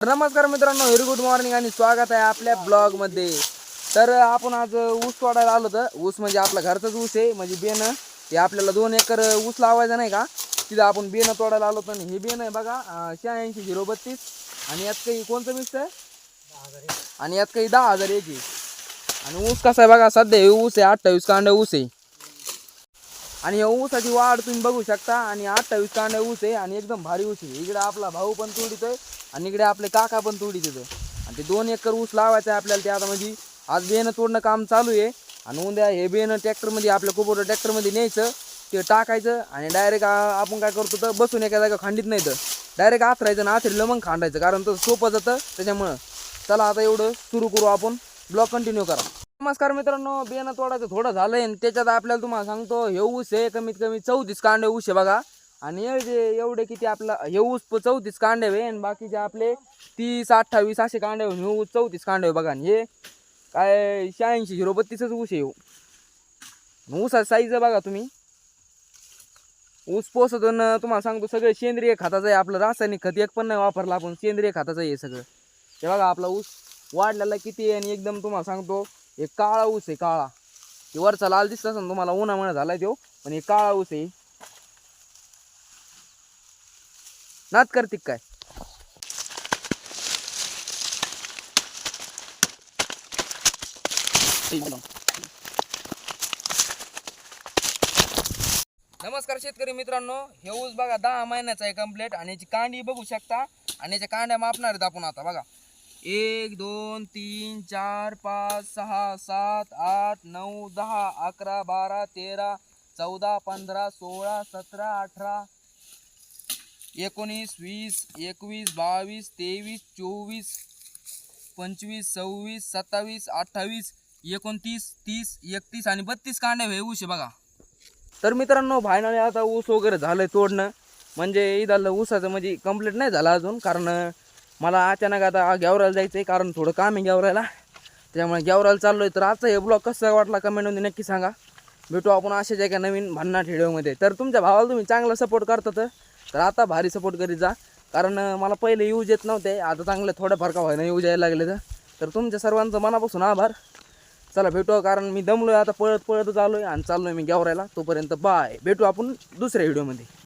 नमस्कार मित्रांनो very good morning आणि स्वागत आहे आपल्या ब्लॉगमध्ये तर आपण आज ऊस तोडायला आलो तर ऊस म्हणजे आपला घरचाच ऊस आहे. म्हणजे बेन हे आपल्याला दोन एकर ऊस लावायचा नाही का? तिथं आपण बेन तोडायला आलो तर हे बेन आहे बघा शहाऐंशी झिरो बत्तीस आणि यात काही कोणतं मिक्स आहे? आणि यात काही दहा हजार एक आहे. आणि ऊस कसा आहे बघा सध्या हे ऊस आहे अठ्ठावीस कांड ऊस आहे. आणि या ऊसाची वाढ तुम्ही बघू शकता. आणि अठ्ठावीस कांड्या ऊस आहे आणि एकदम भारी ऊस आहे. इकडे आपला भाऊ पण तोडीतोय आणि इकडे आपले काका पण तोडीत येतं आणि ते दोन एकर ऊस लावायचं आहे आपल्याला ते आता म्हणजे आज बेनं तोडणं काम चालू आहे. आणि उद्या हे बेनं ट्रॅक्टरमध्ये आपल्या कुबोटं ट्रॅक्टरमध्ये न्यायचं. ते टाकायचं आणि डायरेक्ट आपण काय करतो तर बसून एका जागा खांडीत नाही तर डायरेक्ट आथरायचं आणि आथरीला मग खांडायचं. कारण तर सोपं जातं. त्याच्यामुळं चला आता एवढं सुरू करू आपण. ब्लॉक कंटिन्यू करा. नमस्कार मित्रांनो बियाणं तोडायचं थोडं झालंय आणि त्याच्यात आपल्याला तुम्हाला सांगतो हे ऊस आहे कमीत कमी चौतीस कांडे ऊस आहे बघा. आणि एवढे एवढे किती आपला हे ऊस प- चौतीस कांडे आहे आणि बाकीचे आपले तीस अठ्ठावीस असे कांडे हे ऊस चौतीस कांडे बघा. आणि हे काय शहाऐंशी झिरो बत्तीसच ऊस आहे हो. ऊसाचा साईज बघा तुम्ही. ऊस पोसतो न तुम्हाला सांगतो सगळं सेंद्रिय खताचं आहे आपलं रासायनिक खत एक पण नाही वापरलं आपण सेंद्रिय खताचं आहे हे सगळं. हे बघा आपला ऊस वाढलेला किती आहे आणि एकदम तुम्हाला सांगतो एक काळा ऊस आहे काळा. ते वरचा लाल दिसत असेल तुम्हाला उन्हामुळे झालाय तो पण हे काळा ऊस आहे. नात करतिक काय? नमस्कार शेतकरी मित्रांनो हे ऊस बघा दहा महिन्याचा आहे कंप्लीट आणि याची कांडी बघू शकता आणि याच्या कांड्या मापणार आहेत आपण आता बघा. एक दोन तीन चार पाच सहा सात आठ नऊ दहा अकरा बारा तेरा चौदा पंधरा सोळा सतरा अठरा एकोणीस वीस एकवीस बावीस तेवीस चोवीस पंचवीस सव्वीस सत्तावीस अठ्ठावीस एकोणतीस तीस एकतीस आणि बत्तीस कांड्या हे ऊस आहे बघा. तर मित्रांनो फायनली आता ऊस वगैरे झालंय तोडणं. म्हणजे इथं ऊसाचं म्हणजे कंप्लीट नाही झालं अजून कारण मला अचानक आता गेवरायला जायचं आहे कारण थोडं काम आहे गेवरायला. त्यामुळे गेवरायला चाललो आहे तर आजचा हे ब्लॉग कसा वाटला कमेंटमध्ये नक्की सांगा. भेटू आपण अशाच एका नवीन भन्नाट व्हिडिओमध्ये तर तुमच्या भावाला तुम्ही चांगला सपोर्ट करतात तर. आता भारी सपोर्ट करीत जा. कारण मला पहिले यूज येत नव्हते. आता चांगले थोड्याफार का व्हायला यूज यायला लागले तर. तर तुमच्या सर्वांचं मनापासून आभार. चला भेटू हो, कारण मी दमलोय. आता पळत पळत चालू आहे आणि चाललोय मी ग्यावरायला तोपर्यंत बाय भेटू आपण दुसऱ्या व्हिडिओमध्ये